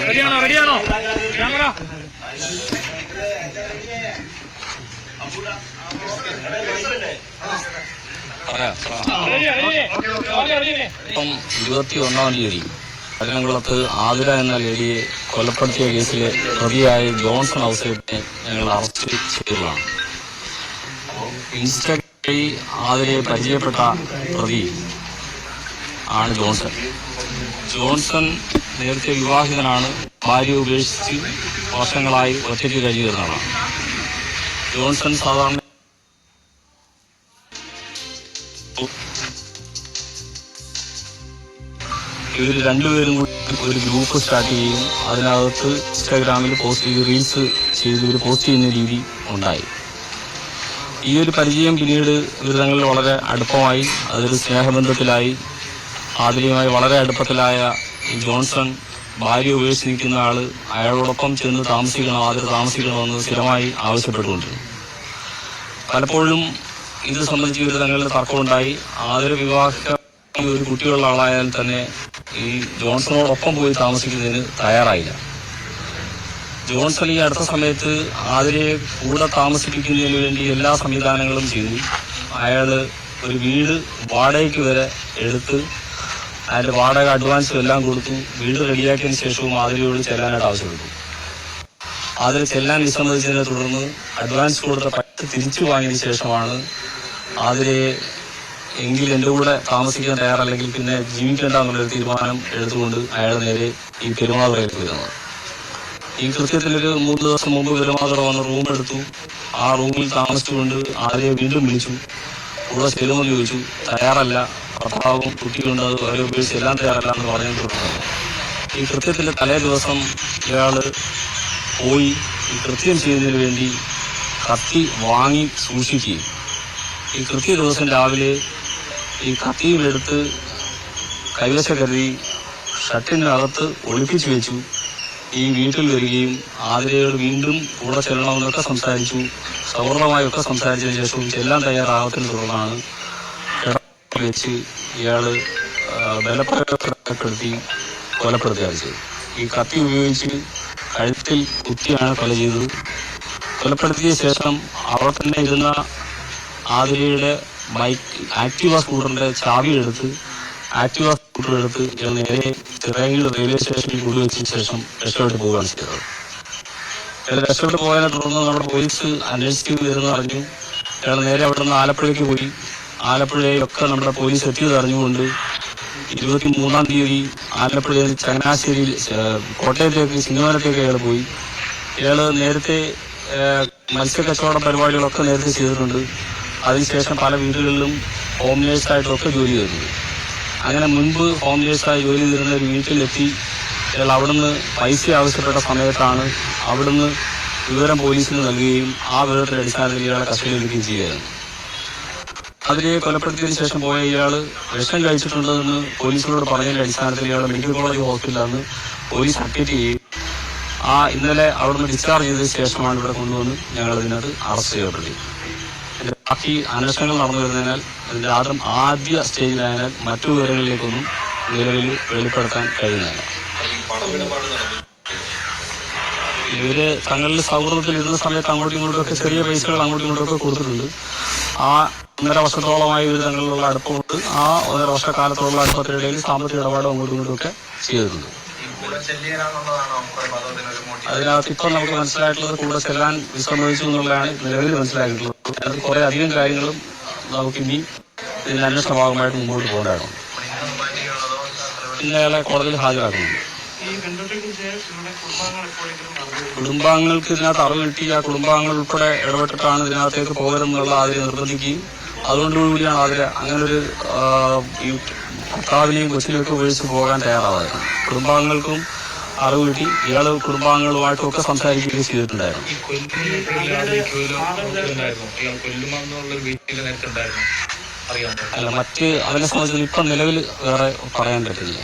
റെഡിയാണോ റെഡിയാണോ ക്യാമറ ഇപ്പം ഇരുപത്തി ഒന്നാം തീയതി. കല്ലംകുളത്ത് ആതിര എന്ന ലേഡിയെ കൊലപ്പെടുത്തിയ കേസിലെ പ്രതിയായ ജോൺസൺ ഔസേപ്പിനെ ഞങ്ങൾ അറസ്റ്റ് ചെയ്തതാണ്. ഇൻസ്റ്റ വഴി പരിചയപ്പെട്ട പ്രതി ആണ് ജോൺസൺ. ജോൺസൺ നേരത്തെ വിവാഹിതനാണ്. ഭാര്യ ഉപേക്ഷിച്ച് വർഷങ്ങളായി ഒറ്റയ്ക്ക് കഴിയുന്നതാണ് ജോൺസൺ സാധാരണ ഇവർ രണ്ടുപേരും കൂടി ഒരു ഗ്രൂപ്പ് സ്റ്റാർട്ട് ചെയ്യും. അതിനകത്ത് ഇൻസ്റ്റാഗ്രാമിൽ പോസ്റ്റ് ചെയ്ത് റീൽസ് ചെയ്ത് ഇവർ പോസ്റ്റ് ചെയ്യുന്ന രീതി ഉണ്ടായി. ഈ ഒരു പരിചയം പിന്നീട് ഇവർ വളരെ അടുപ്പമായി അതൊരു സ്നേഹബന്ധത്തിലായി ആദ്യമായി വളരെ അടുപ്പത്തിലായ ജോൺസൺ ഭാര്യ ഉപേക്ഷിച്ച് നിൽക്കുന്ന ആൾ അയാളോടൊപ്പം ചെന്ന് താമസിക്കണം ആദ്യം താമസിക്കണമെന്ന് സ്ഥിരമായി ആവശ്യപ്പെട്ടുകൊണ്ടിരുന്നു. പലപ്പോഴും ഇത് സംബന്ധിച്ച് ഇവർ തങ്ങളിൽ തർക്കമുണ്ടായി. ആദര വിവാഹ ഒരു കുട്ടിയുള്ള ആളായാൽ തന്നെ ഈ ജോൺസണോടൊപ്പം പോയി താമസിക്കുന്നതിന് തയ്യാറായില്ല. ജോൺസൺ ഈ അടുത്ത സമയത്ത് ആതിരയെ കൂടെ താമസിപ്പിക്കുന്നതിന് വേണ്ടി എല്ലാ സംവിധാനങ്ങളും ചെയ്തു. അയാൾ ഒരു വീട് വാടകയ്ക്ക് വരെ എടുത്ത് അതിന്റെ വാടക അഡ്വാൻസും എല്ലാം കൊടുത്തു. വീട് റെഡിയാക്കിയതിനു ശേഷവും ആതിരയോട് ചെല്ലാനായിട്ട് ആവശ്യപ്പെട്ടു. അതിൽ ചെല്ലാൻ വിസമ്മതിച്ചതിനെ തുടർന്ന് അഡ്വാൻസ് കൊടുത്ത പട്ട് തിരിച്ചു വാങ്ങിയതിനു ശേഷമാണ് ആതിരയെ എങ്കിൽ എന്റെ കൂടെ താമസിക്കാൻ തയ്യാറല്ലെങ്കിൽ പിന്നെ ജീവിക്കേണ്ട എന്നുള്ളൊരു തീരുമാനം എടുത്തുകൊണ്ട് അയാൾ നേരെ ഈ പെരുമാതുറയിലേക്ക് വരുന്നത് ഈ കൃത്യത്തിലൊരു മൂന്ന് ദിവസം മുമ്പ് പെരുമാതുറ വന്ന് റൂം എടുത്തു. ആ റൂമിൽ താമസിച്ചുകൊണ്ട് ആരെയെ വീണ്ടും വിളിച്ചു. കൂടെ ചെല്ലുമെന്ന് ചോദിച്ചു തയ്യാറല്ല. ഭർത്താവും കുട്ടിയുണ്ട്. അത് അവരെ ഉപയോഗിച്ച് എല്ലാം തയ്യാറല്ല എന്ന് പറഞ്ഞിട്ടുണ്ട് ഈ കൃത്യത്തിൽ തലേ ദിവസം ഇയാൾ പോയി ഈ കൃത്യം ചെയ്യുന്നതിന് വേണ്ടി കത്തി വാങ്ങി സൂക്ഷിക്കുകയും ഈ കൃത്യ ദിവസം രാവിലെ ഈ കത്തിയും എടുത്ത് കൈവശ കരുതി ഷട്ടിനകത്ത് ഒളിപ്പിച്ചു വെച്ചു. ഈ വീട്ടിൽ വരികയും ആതിരയോട് വീണ്ടും കൂടെ ചെല്ലണമെന്നൊക്കെ സംസാരിച്ചു സൗഹൃദമായൊക്കെ സംസാരിച്ചതിന് ശേഷം ചെല്ലാൻ തയ്യാറാകത്തിന് തുടർന്നാണ് വെച്ച് ഇയാൾ ബലപ്പെടുത്തി കൊലപ്പെടുത്തുകയാണ് ചെയ്തത്. ഈ കത്തി ഉപയോഗിച്ച് കഴുത്തിൽ കുത്തിയാണ് കൊല ചെയ്തത്. കൊലപ്പെടുത്തിയ ശേഷം അവിടെ തന്നെ ഇരുന്ന ആതിരയുടെ ബൈക്ക് ആക്റ്റീവ സ്കൂട്ടറിന്റെ ചാവി എടുത്ത് ആക്റ്റീവ സ്കൂട്ടർ എടുത്ത് ഇയാൾ നേരെ ചിറയങ്കീട് റെയിൽവേ സ്റ്റേഷനിൽ കൊണ്ടുവച്ചതിന് ശേഷം രക്ഷപ്പെട്ട് പോവുകയാണ് ചെയ്തത്. ഇയാൾ രക്ഷപ്പെട്ട് പോയതിനെ തുടർന്ന് നമ്മുടെ പോലീസ് അന്വേഷിച്ച് വരുന്ന അറിഞ്ഞു. ഞങ്ങൾ നേരെ അവിടെ നിന്ന് ആലപ്പുഴയ്ക്ക് പോയി. ആലപ്പുഴയിലൊക്കെ നമ്മുടെ പോലീസ് എത്തിയത് അറിഞ്ഞുകൊണ്ട് ഇരുപത്തി മൂന്നാം തീയതി ആലപ്പുഴയിൽ ചങ്ങനാശ്ശേരിയിൽ കോട്ടയത്തേക്ക് സിംഗവനത്തേക്ക് അയാൾ പോയി. ഇയാൾ നേരത്തെ മത്സ്യക്കച്ചവട പരിപാടികളൊക്കെ നേരത്തെ ചെയ്തിട്ടുണ്ട്. അതിനുശേഷം പല വീടുകളിലും ഹോം നേഴ്സായിട്ടൊക്കെ ജോലി ചെയ്തിട്ടുണ്ട്. അങ്ങനെ മുൻപ് ഹോം നേഴ്സായി ജോലി ചെയ്തിരുന്ന വീട്ടിലെത്തി. അയാൾ അവിടുന്ന് പൈസ ആവശ്യപ്പെട്ട സമയത്താണ് അവിടുന്ന് വിവരം പോലീസിന് നൽകുകയും ആ വിവരത്തിന്റെ അടിസ്ഥാനത്തിൽ ഇയാളെ കസ്റ്റഡിയിലെടുക്കുകയും ചെയ്യുകയായിരുന്നു അതിനെ കൊലപ്പെടുത്തിയതിനു ശേഷം പോയ ഇയാൾ വിഷം കഴിച്ചിട്ടുണ്ടെന്ന് പോലീസിനോട് പറഞ്ഞതിന്റെ അടിസ്ഥാനത്തിൽ ഇയാളെ മെഡിക്കൽ കോളേജ് ഹോസ്പിറ്റലാണ് പോലീസ് അഡ്മിറ്റ് ചെയ്യുകയും ആ ഇന്നലെ അവിടുന്ന് ഡിസ്ചാർജ് ചെയ്തതിനു ശേഷമാണ് ഇവിടെ കൊണ്ടുവന്ന് ഞങ്ങൾ അതിനകത്ത് അറസ്റ്റ് ചെയ്യപ്പെട്ടത്. ബാക്കി അന്വേഷണങ്ങൾ നടന്നു വരുന്നതിനാൽ അതിന്റെ ആദ്യം ആദ്യ സ്റ്റേജിലായതിനാൽ മറ്റു വിവരങ്ങളിലേക്കൊന്നും നിലവിൽ വെളിപ്പെടുത്താൻ കഴിയുന്നില്ല. ഇവർ തങ്ങളുടെ സൗഹൃദത്തിൽ ഇരുന്ന സമയത്ത് അങ്ങോട്ടും ഇങ്ങോട്ടും ഒക്കെ ചെറിയ പൈസകൾ അങ്ങോട്ടും ഇങ്ങോട്ടും ഒക്കെ കൊടുത്തിട്ടുണ്ട്. ആ ഒന്നര വർഷത്തോളമായി ഇവർ തങ്ങളിലുള്ള അടുപ്പമുണ്ട്. ആ ഒന്നര വർഷക്കാലത്തോളം അടുപ്പത്തിനിടയിൽ സാമ്പത്തിക ഇടപാടും അങ്ങോട്ടും ഇങ്ങോട്ടും ഒക്കെ ചെയ്തിട്ടുണ്ട്. അതിനകത്ത് ഇപ്പോൾ നമുക്ക് മനസ്സിലായിട്ടുള്ളത് കൂടെ ചെല്ലാൻ വിസമ്മതിച്ചു എന്നുള്ളതാണ് നിലവിൽ മനസ്സിലായിട്ടുള്ളത്. കുറെ അധികം കാര്യങ്ങളും നമുക്ക് ഇനി ഇതിന്റെ അന്വേഷണ ഭാഗമായിട്ട് മുമ്പോട്ട് പോകേണ്ടതാണ്. ഇന്നയാളെ കോടതിയിൽ ഹാജരാക്കുന്നുണ്ട് കുടുംബാംഗങ്ങൾക്ക് ഇതിനകത്ത് അറിവ് കിട്ടി. ആ കുടുംബാംഗങ്ങൾ ഉൾപ്പെടെ ഇടപെട്ടിട്ടാണ് ഇതിനകത്തേക്ക് പോകരുതെന്നുള്ള അതിനെ നിർബന്ധിക്കുകയും അതുകൊണ്ടുകൂടിയാണ് അതിൽ അങ്ങനൊരു ഭർത്താവിനെയും കൊച്ചിനെയൊക്കെ ഉപയോഗിച്ച് പോകാൻ തയ്യാറാവായിരുന്നു കുടുംബാംഗങ്ങൾക്കും അറിവ് കിട്ടി. ഇയാൾ കുടുംബാംഗങ്ങളുമായിട്ടും ഒക്കെ സംസാരിക്കുകയും ചെയ്തിട്ടുണ്ടായിരുന്നു അല്ല മറ്റ് അതിനെ സംബന്ധിച്ച് ഇപ്പം നിലവിൽ വേറെ പറയാൻ പറ്റില്ല.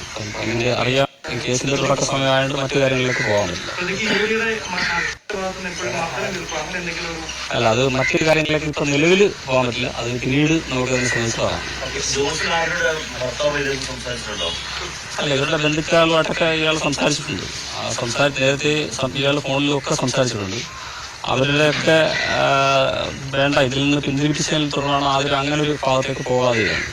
അറിയാം. കേസിന്റെ തുടക്ക സമയമായതുകൊണ്ട് മറ്റു കാര്യങ്ങളിലേക്ക് പോകാൻ പറ്റില്ല. അല്ല അത് മറ്റു കാര്യങ്ങളിലേക്ക് ഇപ്പൊ നിലവിൽ പോകാൻ പറ്റില്ല. അത് പിന്നീട് നമുക്ക് അതിനെ സംബന്ധിച്ച് പറയാം സംസാരിച്ചിട്ടുണ്ടോ? അല്ല ഇവരുടെ ബന്ധുക്കളുമായിട്ടൊക്കെ ഇയാൾ സംസാരിച്ചിട്ടുണ്ട്. സംസാരിച്ച സംസാരി നേരത്തെ ഇയാൾ ഫോണിലൊക്കെ സംസാരിച്ചിട്ടുണ്ട്. അവരുടെയൊക്കെ വേണ്ട ഇതിൽ നിന്ന് പിന്തിരിപ്പിച്ചതിനെ തുടർന്നാണ് അവർ അങ്ങനെ ഒരു ഭാഗത്തേക്ക് പോകാതെയാണ്